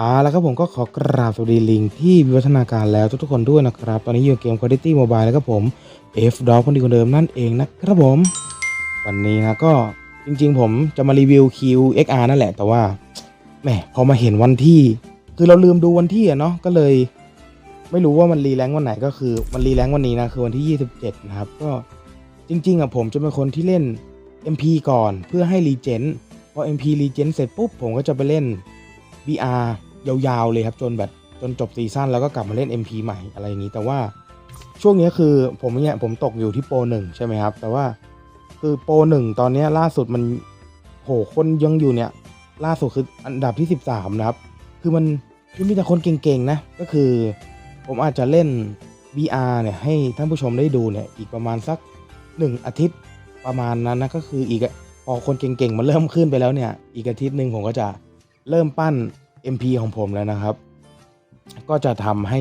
อ่าแล้วครับผมก็ขอกราบสวัสดีลิงที่วิวัฒนาการแล้วทุกๆคนด้วยนะครับ ตอนนี้อยู่เกม Quality Mobile แล้วก็ผม F Dog คนดีคนเดิมนั่นเองนะครับผม วันนี้นะก็จริงๆ ผมจะมารีวิว QXR นั่นแหละแต่ว่าแหมพอมาเห็นวันที่ คือเราลืมดูวันที่อะเนาะก็เลย ไม่รู้ว่ามันรีแรงค์วันไหนก็คือมันรีแรงค์วันนี้นะคือวันที่ 27 นะครับก็จริง ๆอะผมจะเป็นคนที่เล่น MP ก่อนเพื่อให้รีเจนพอ MP รีเจนเสร็จปุ๊บผมก็จะไปเล่น VR ยาวๆเลยครับจนแบบจนจบซีซั่นแล้วก็กลับมาเล่น MP ใหม่อะไรอย่างนี้แต่ว่าช่วงนี้คือผมเนี่ยผมตกอยู่ที่โปรหนึ่งใช่ไหมครับ แต่ว่าคือโปรหนึ่งตอนนี้ล่าสุดมันโหคนยังอยู่เนี่ย ล่าสุดคืออันดับที่ 13 นะครับ คือมันคือมีแต่คนเก่งๆนะ ก็คือผมอาจจะเล่น VR เนี่ย ให้ท่านผู้ชมได้ดูเนี่ย อีกประมาณสัก 1 อาทิตย์ประมาณนั้นนะก็คืออีกพอคนเก่งๆ มันเริ่มขึ้นไปแล้วเนี่ย อีกอาทิตย์หนึ่งผมก็จะเริ่มปั้น MP ของผมแล้วนะครับ ก็จะทำให้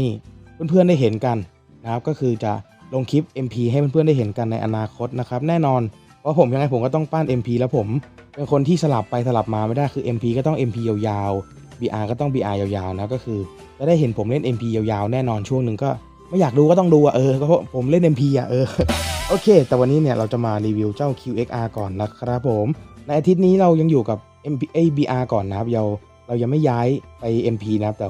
เพื่อนๆได้เห็นกันนะครับ ก็คือจะลงคลิป MP ให้เพื่อนๆได้เห็นกันในอนาคตนะครับ แน่นอนเพราะผมยังไงผมก็ต้องปั้น MP แล้วผม เป็นคนที่สลับไปสลับมาไม่ได้คือ MP ก็ต้อง MP ยาวๆ BR ก็ต้อง BR ยาวๆนะก็คือจะได้เห็นผมเล่น MP ยาวๆ แน่นอนช่วงหนึ่งก็ไม่อยากดูก็ต้องดูอะเออก็เพราะผมเล่น MP อะเออโอเค แต่วันนี้เนี่ยเราจะมารีวิวเจ้า QXR ก่อนนะครับผม ในอาทิตย์นี้เรายังอยู่กับ MP ABR ก่อนนะครับเรา เรายังไม่ย้ายไป MP นะครับแต่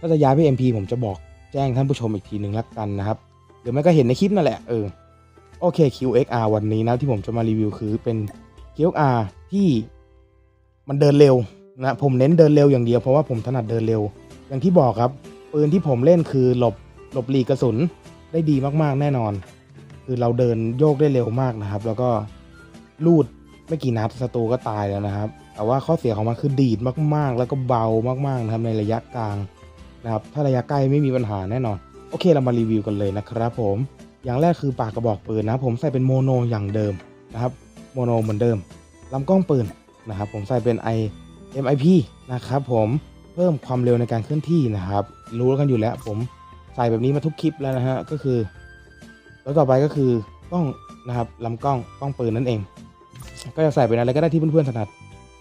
ถ้าจะย้ายไป MP ผมจะบอกแจ้งท่านผู้ชมอีกทีหนึ่งละกันนะครับหรือไม่ก็เห็นในคลิปนั่นแหละเออโอเค QXR วันนี้นะที่ผมจะมารีวิวคือเป็น QXR ที่มันเดินเร็วนะผมเน้นเดินเร็วอย่างเดียวเพราะว่าผมถนัดเดินเร็ว อย่างที่บอกครับปืนที่ผมเล่นคือหลบหลบหลีกกระสุนได้ดีมากๆแน่นอน คือเราเดินโยกได้เร็วมากนะครับ แล้วก็ลูด ไม่กี่นัดศัตรูก็ตายแล้วนะครับ แต่ว่าข้อเสียของมันคือดีดมากๆ แล้วก็เบามากๆนะครับในระยะกลางนะครับ ถ้าระยะใกล้ไม่มีปัญหาแน่นอน โอเคเรามารีวิวกันเลยนะครับผม อย่างแรกคือปากกระบอกปืนนะผมใส่เป็นโมโนอย่างเดิมนะครับ โมโนเหมือนเดิมลำกล้องปืนนะครับ ผมใส่เป็น i MIP นะครับผม เพิ่มความเร็วในการเคลื่อนที่นะครับ รู้กันอยู่แล้ว ผมใส่แบบนี้มาทุกคลิปแล้วนะฮะ ก็คือ แล้วต่อไปก็คือ กล้องนะครับลำกล้องกล้องปืนนั่นเอง ก็จะใส่เป็นอะไรก็ได้ที่เพื่อนๆถนัด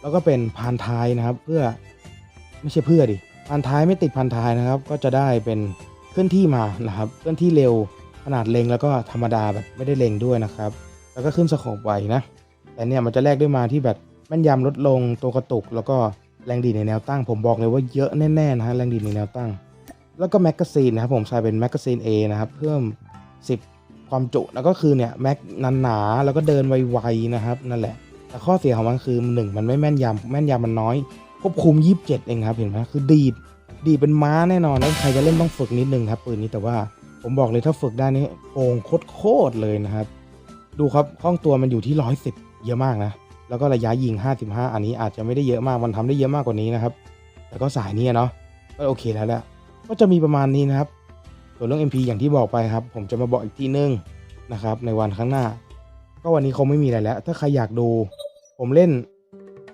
แล้วก็เป็นพานท้ายนะครับ เพื่อไม่ใช่เพื่อดิพานท้ายไม่ติดพานท้ายนะครับ ก็จะได้เป็นเคลื่อนที่มานะครับ เคลื่อนที่เร็วขนาดเล็งแล้วก็ธรรมดาแบบไม่ได้เล็งด้วยนะครับ แล้วก็ขึ้นสโคปไวนะ แต่เนี่ยมันจะแลกด้วยมาที่แบบแม่นยำลดลงตัวกระตุก แล้วก็แรงดีในแนวตั้ง ผมบอกเลยว่าเยอะแน่ๆนะฮะแรงดีในแนวตั้ง แล้วก็แมกกาซีนนะครับผมใส่เป็นแมกกาซีน A นะครับเพิ่ม 10 ความจุแล้วก็คือเนี่ยแม็กนันหนาแล้วก็เดินไวๆนะครับนั่นแหละแต่ข้อเสียของมันคือหนึ่งมันไม่แม่นยำแม่นยำมันน้อย ควบคุม 27 เองครับเห็นไหมคือดีดดีดเป็นม้าแน่นอนแล้วใครจะเล่นต้องฝึกนิดนึงครับปืนนี้แต่ว่าผมบอกเลยถ้าฝึกได้นี่โกงโคตรเลยนะครับ ดูครับคล่องตัวมันอยู่ที่ 110 เยอะมากนะ แล้วก็ระยะยิง 55 อันนี้อาจจะไม่ได้เยอะมากมันทำได้เยอะมากกว่านี้นะครับ แต่ก็สายนี้เนาะก็โอเคแล้วแหละก็จะมีประมาณนี้นะครับ ส่วนเรื่อง MP อย่างที่บอกไปครับ ผมจะมาบอกอีกทีนึงนะครับ ในวันข้างหน้า ก็วันนี้คงไม่มีอะไรแล้ว ถ้าใครอยากดู ผมเล่น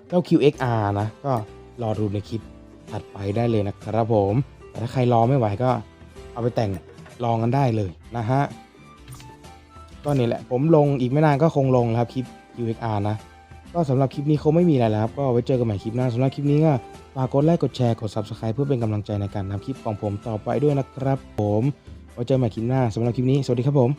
เจ้า QXR นะ ก็รอดูในคลิปถัดไปได้เลยนะครับผม แต่ถ้าใครรอไม่ไหวก็เอาไปแต่งลองกันได้เลยนะฮะก็นี่แหละผมลงอีกไม่นานก็คงลงแล้วครับคลิป QXR นะ ก็สำหรับคลิปนี้คงไม่มีอะไรแล้วครับ ก็ไว้เจอกันใหม่คลิปหน้าสำหรับคลิปนี้ก็ฝากกดไลค์กดแชร์กด Subscribe เพื่อเป็นกำลังใจในการทำคลิปของผมต่อไปด้วยนะครับ ผมไว้เจอกันใหม่คลิปหน้าสำหรับคลิปนี้สวัสดีครับผม